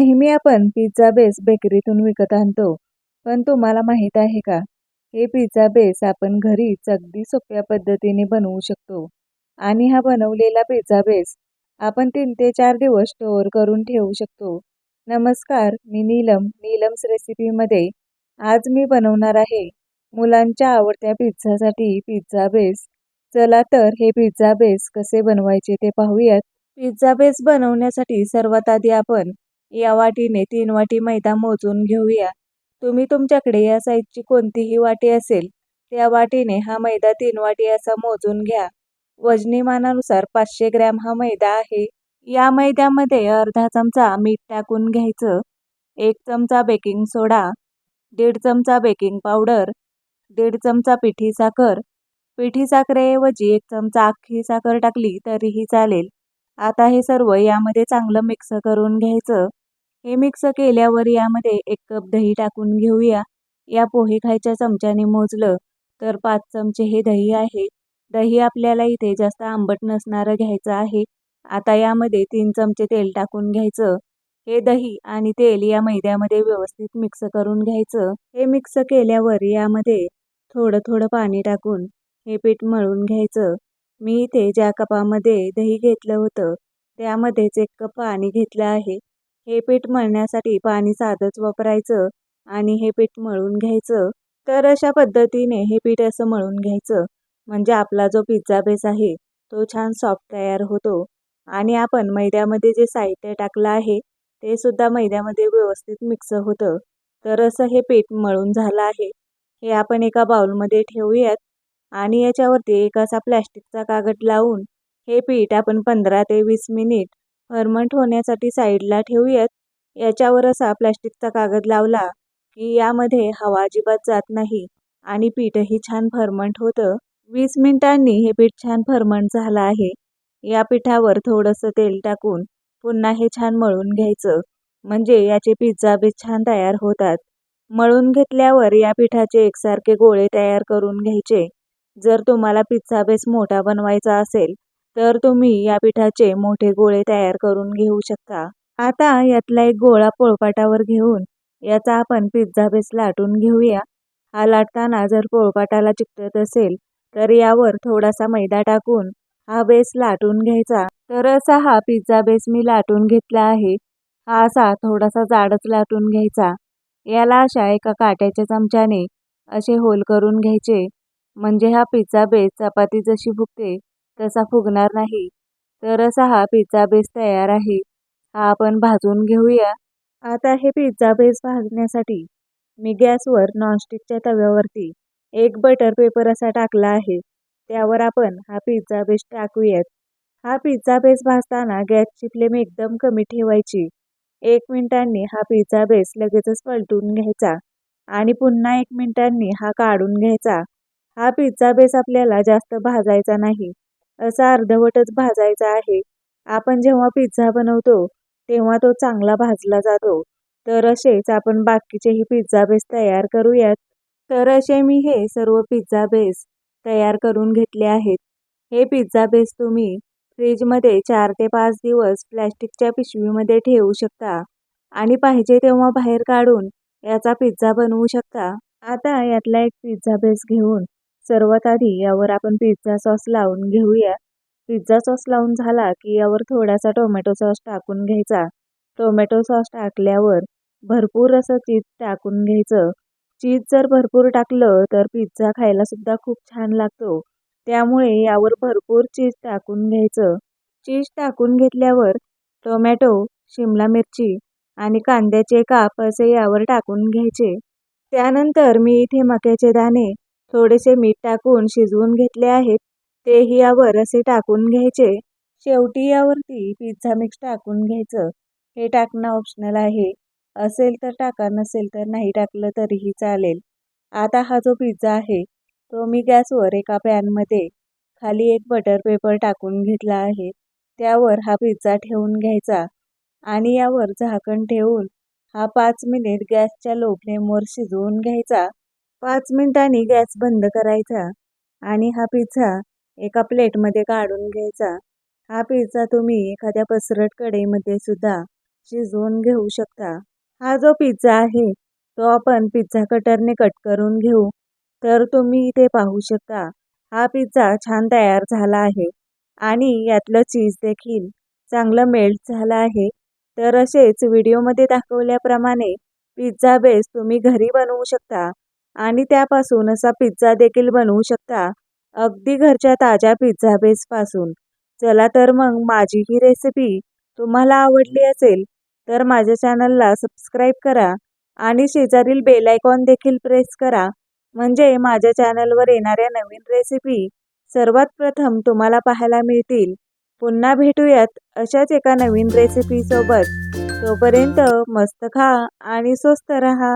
नेहमी आपण pizza base बेकरीतून विकत आणतो. पण तुम्हाला माहीत आहे का? हे पिझ्झा बेस आपण घरीच अगदी सोप्या पद्धतीने बनवू शकतो. आणि हा बनवलेला पिझ्झा बेस आपण तीन ते चार दिवस स्टोअर करून ठेवू शकतो. नमस्कार मी नीलम. नीलम्स रेसिपीमध्ये आज मी बनवणार आहे. मुलांच्या आवडत्या पिझ्झासाठी पिझ्झा बेस चला तर हे पिझ्झा बेस कसे बनवायचे ते पाहूयात. पिझ्झा बेस बनवण्यासाठी सर्वात आधी आपण या वाटीने तीन वाटी मैदा मोजून घेऊया. तुम्ही तुमच्याकडे या साईजची कोणतीही वाटी असेल त्या वाटीने हा मैदा तीन वाटी असा मोजून घ्या. वजनीमानानुसार पाचशे ग्रॅम हा मैदा आहे. या मैद्यामध्ये अर्धा चमचा मीठ टाकून घ्यायचं एक चमचा बेकिंग सोडा दीड चमचा बेकिंग पावडर दीड चमचा पिठी साखर. पिठी साखरेऐवजी एक चमचा अख्खी साखर टाकली तरीही चालेल. आता हे सर्व यामध्ये चांगलं मिक्स करून घ्यायचं. हे मिक्स केल्यावर यामध्ये एक कप दही टाकून घेऊया. या पोहे खायच्या चमच्याने मोजलं तर पाच चमचे हे दही आहे. दही आपल्याला इथे जास्त आंबट नसणारं घ्यायचं आहे. आता यामध्ये तीन चमचे तेल टाकून घ्यायचं. हे दही आणि तेल या मैद्यामध्ये व्यवस्थित मिक्स करून घ्यायचं. हे मिक्स केल्यावर यामध्ये थोडं थोडं पाणी टाकून हे पीठ मळून घ्यायचं. मी इथे ज्या कपामध्ये दही घेतलं होतं त्यामध्येच एक कप पाणी घेतलं आहे. हे पीठ मळण्यासाठी पाणी साधंच वापरायचं आणि हे पीठ मळून घ्यायचं. तर अशा पद्धतीने हे पीठ असं मळून घ्यायचं. म्हणजे आपला जो पिझ्झा बेस आहे तो छान सॉफ्ट तयार होतो. आणि आपण मैद्यामध्ये जे साहित्य टाकलं आहे ते सुद्धा मैद्यामध्ये व्यवस्थित मिक्स होतं. तर असं हे पीठ मळून झालं आहे. हे आपण एका बाउलमध्ये ठेवूयात. आणि याच्यावरती एक असा प्लॅस्टिकचा कागद लावून हे पीठ आपण पंधरा ते वीस मिनिट फर्मंट होण्यासाठी साईडला ठेवूयात. याच्यावर असा प्लॅस्टिकचा कागद लावला की यामध्ये हवा अजिबात जात नाही आणि पीठही छान फर्मंट होतं. वीस मिनिटांनी हे पीठ छान फर्मंट झालं आहे. या पिठावर थोडंसं तेल टाकून पुन्हा हे छान मळून घ्यायचं. म्हणजे याचे पिझ्झा बेस छान तयार होतात. मळून घेतल्यावर या पिठाचे एकसारखे गोळे तयार करून घ्यायचे. जर तुम्हाला पिझ्झा बेस मोठा बनवायचा असेल तर तुम्ही या पिठाचे मोठे गोळे तयार करून घेऊ शकता. आता यातला एक गोळा पोळपाटावर घेऊन याचा आपण पिझ्झा बेस लाटून घेऊया. हा लाटताना जर पोळपाटाला चिकटत असेल तर यावर थोडासा मैदा टाकून हा बेस लाटून घ्यायचा. तर असा हा पिझ्झा बेस मी लाटून घेतला आहे. हा असा थोडासा जाडच लाटून घ्यायचा. याला अशा एका काट्याच्या चमच्याने असे होल करून घ्यायचे. म्हणजे हा पिझ्झा बेस चपाती जशी फुगते तसा फुगणार नाही. तर असा हा पिझ्झा बेस तयार आहे. हा आपण भाजून घेऊया. आता हे पिझ्झा बेस भाजण्यासाठी मी गॅसवर नॉनस्टिकच्या तव्यावरती एक बटर पेपर असा टाकला आहे. त्यावर आपण हा पिझ्झा बेस टाकूयात. हा पिझ्झा बेस भाजताना गॅसची फ्लेम एकदम कमी ठेवायची. एक मिनिटांनी हा पिझ्झा बेस लगेचच पलटून घ्यायचा आणि पुन्हा एक मिनिटांनी हा काढून घ्यायचा. हा पिझ्झा बेस आपल्याला जास्त भाजायचा नाही. असा अर्धवटच भाजायचा आहे. आपण जेव्हा पिझ्झा बनवतो तेव्हा तो चांगला भाजला जातो. तर असेच आपण बाकीचेही पिझ्झा बेस तयार करूयात. तर असे मी हे सर्व पिझ्झा बेस तयार करून घेतले आहेत. हे पिझ्झा बेस तुम्ही फ्रीजमध्ये चार ते पाच दिवस प्लॅस्टिकच्या पिशवीमध्ये ठेवू शकता. आणि पाहिजे तेव्हा बाहेर काढून याचा पिझ्झा बनवू शकता. आता यातला एक पिझ्झा बेस घेऊन सर्वात आधी यावर आपण पिझ्झा सॉस लावून घेऊया. पिझ्झा सॉस लावून झाला की यावर थोडासा टोमॅटो सॉस टाकून घ्यायचा. टोमॅटो सॉस टाकल्यावर भरपूर असं चीज टाकून घ्यायचं. चीज जर भरपूर टाकलं तर पिझ्झा खायला सुद्धा खूप छान लागतो. त्यामुळे यावर भरपूर चीज टाकून घ्यायचं. चीज टाकून घेतल्यावर टोमॅटो शिमला मिरची आणि कांद्याचे काप असे यावर टाकून घ्यायचे. त्यानंतर मी इथे मक्याचे दाणे थोडेसे मीठ टाकून शिजवून घेतले आहेत तेही यावर असे टाकून घ्यायचे. शेवटी यावरती पिझ्झा मिक्स टाकून घ्यायचं. हे टाकणं ऑप्शनल आहे. असेल तर टाका नसेल तर नाही टाकलं तरीही चालेल. आता हा जो पिझ्झा आहे तो मी गॅसवर एका पॅनमध्ये खाली एक बटर पेपर टाकून घेतला आहे. त्यावर हा पिझ्झा ठेवून घ्यायचा आणि यावर झाकण ठेवून हा पाच मिनिट गॅसच्या लो फ्लेमवर शिजवून घ्यायचा. पाच मिनटांनी गॅस बंद करायचा आणि हा पिझ्झा एका प्लेटमध्ये काढून घ्यायचा. हा पिझ्झा तुम्ही एखाद्या पसरट कढईमध्ये सुद्धा शिजवून घेऊ शकता. हा जो पिझ्झा आहे तो आपण पिझ्झा कटरने कट करून घेऊ. तर तुम्ही इथे पाहू शकता हा पिझ्झा छान तयार झाला आहे आणि यातलं चीज देखील चांगलं मेल्ट झालं आहे. तर असेच व्हिडिओमध्ये दाखवल्याप्रमाणे पिझ्झा बेस तुम्ही घरी बनवू शकता. आणि त्यापासून असा पिझ्झा देखील बनवू शकता. अगदी घरच्या ताज्या पिझ्झा बेसपासून चला तर मग माझी ही रेसिपी तुम्हाला आवडली असेल तर माझ्या चॅनलला सबस्क्राईब करा आणि शेजारील बेल आयकॉन देखील प्रेस करा. म्हणजे माझ्या चॅनलवर येणाऱ्या नवीन रेसिपी सर्वात प्रथम तुम्हाला पाहायला मिळतील. पुन्हा भेटूयात अशाच एका नवीन रेसिपीसोबत तोपर्यंत मस्त खा आणि स्वस्त रहा.